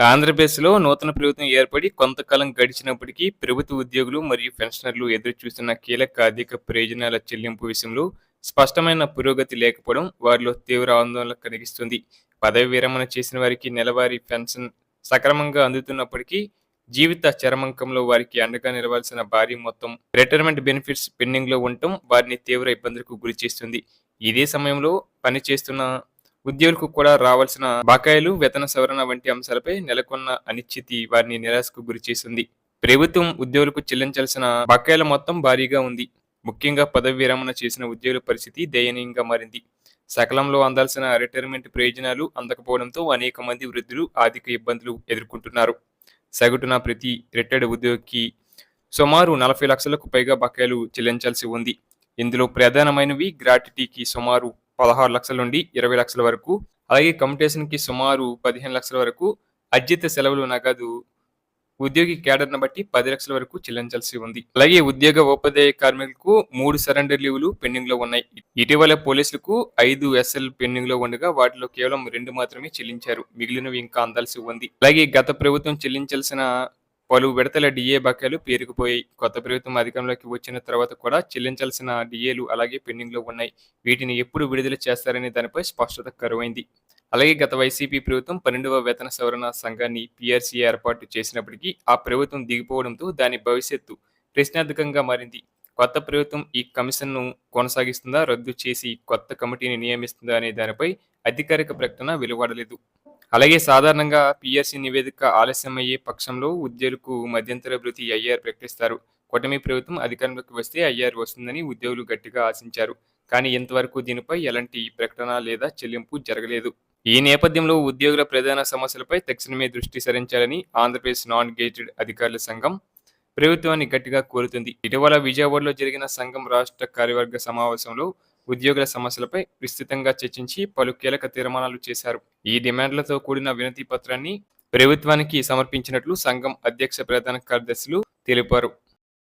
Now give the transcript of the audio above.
ఆంధ్రప్రదేశ్లో నూతన ప్రభుత్వం ఏర్పడి కొంతకాలం గడిచినప్పటికీ ప్రభుత్వ ఉద్యోగులు మరియు పెన్షనర్లు ఎదురు చూస్తున్న కీలక అధిక ప్రయోజనాల చెల్లింపు విషయంలో స్పష్టమైన పురోగతి లేకపోవడం వారిలో తీవ్ర ఆందోళన కలిగిస్తుంది. పదవి విరమణ చేసిన వారికి నెలవారీ పెన్షన్ సక్రమంగా అందుతున్నప్పటికీ జీవిత చరమంకంలో వారికి అండగా నిలవాల్సిన భారీ మొత్తం రిటైర్మెంట్ బెనిఫిట్స్ పెండింగ్లో ఉండటం వారిని తీవ్ర ఇబ్బందులకు గురి చేస్తుంది ఇదే సమయంలో పనిచేస్తున్న ఉద్యోగులకు కూడా రావాల్సిన బకాయిలు వేతన సవరణ వంటి అంశాలపై నెలకొన్న అనిశ్చితి వారిని నిరాశకు గురి చేసింది. ప్రభుత్వం ఉద్యోగులకు చెల్లించాల్సిన బకాయిల మొత్తం భారీగా ఉంది. ముఖ్యంగా పదవి విరమణ చేసిన ఉద్యోగుల పరిస్థితి దయనీయంగా మారింది. సకలంలో అందాల్సిన రిటైర్మెంట్ ప్రయోజనాలు అందకపోవడంతో అనేక మంది వృద్ధులు ఆర్థిక ఇబ్బందులు ఎదుర్కొంటున్నారు. సగటున ప్రతి రిటైర్డ్ ఉద్యోగికి సుమారు నలభై లక్షలకు పైగా బకాయిలు చెల్లించాల్సి ఉంది. ఇందులో ప్రధానమైనవి గ్రాట్యుటీకి సుమారు పదహారు లక్షల నుండి ఇరవై లక్షల వరకు అలాగే కమ్యూటేషన్కి సుమారు పదిహేను లక్షల వరకు అర్జిత సెలవులు నగదు ఉద్యోగి కేడర్ను బట్టి పది లక్షల వరకు చెల్లించాల్సి ఉంది. అలాగే ఉద్యోగ ఉపాధ్యాయ కార్మికులకు మూడు సరెండర్ లీవులు పెండింగ్లో ఉన్నాయి. ఇటీవల పోలీసులకు ఐదు ఎస్ఎల్ పెండింగ్లో ఉండగా వాటిలో కేవలం రెండు మాత్రమే చెల్లించారు. మిగిలినవి ఇంకా అందాల్సి ఉంది. అలాగే గత ప్రభుత్వం చెల్లించాల్సిన పలు విడతల డిఏ బకాయిలు పేరుకుపోయాయి. కొత్త ప్రభుత్వం అధికారంలోకి వచ్చిన తర్వాత కూడా చెల్లించాల్సిన డిఏలు అలాగే పెండింగ్లో ఉన్నాయి. వీటిని ఎప్పుడు విడుదల చేస్తారనే దానిపై స్పష్టత కరువైంది. అలాగే గత వైసీపీ ప్రభుత్వం పన్నెండవ వేతన సవరణ సంఘాన్ని పిఆర్సీ ఏర్పాటు చేసినప్పటికీ ఆ ప్రభుత్వం దిగిపోవడంతో దాని భవిష్యత్తు ప్రశ్నార్థకంగా మారింది. కొత్త ప్రభుత్వం ఈ కమిషన్ను కొనసాగిస్తుందా రద్దు చేసి కొత్త కమిటీని నియమిస్తుందా అనే దానిపై అధికారిక ప్రకటన వెలువడలేదు. అలాగే సాధారణంగా పిఆర్సీ నివేదిక ఆలస్యమయ్యే పక్షంలో ఉద్యోగులకు మధ్యంతర భృతి ఐఆర్ ప్రకటిస్తారు. కూటమి ప్రభుత్వం అధికారంలోకి వస్తే ఐఆర్ వస్తుందని ఉద్యోగులు గట్టిగా ఆశించారు. కానీ ఇంతవరకు దీనిపై ఎలాంటి ప్రకటన లేదా చెల్లింపు జరగలేదు. ఈ నేపథ్యంలో ఉద్యోగుల ప్రధాన సమస్యలపై తక్షణమే దృష్టి సారించాలని ఆంధ్రప్రదేశ్ నాన్ గేటెడ్ అధికారుల సంఘం ప్రభుత్వాన్ని గట్టిగా కోరుతుంది. ఇటీవల విజయవాడలో జరిగిన సంఘం రాష్ట్ర కార్యవర్గ సమావేశంలో ఉద్యోగుల సమస్యలపై విస్తృతంగా చర్చించి పలు కీలక తీర్మానాలు చేశారు. ఈ డిమాండ్లతో కూడిన వినతి పత్రాన్ని ప్రభుత్వానికి సమర్పించినట్లు సంఘం అధ్యక్ష ప్రధాన కార్యదర్శులు తెలిపారు.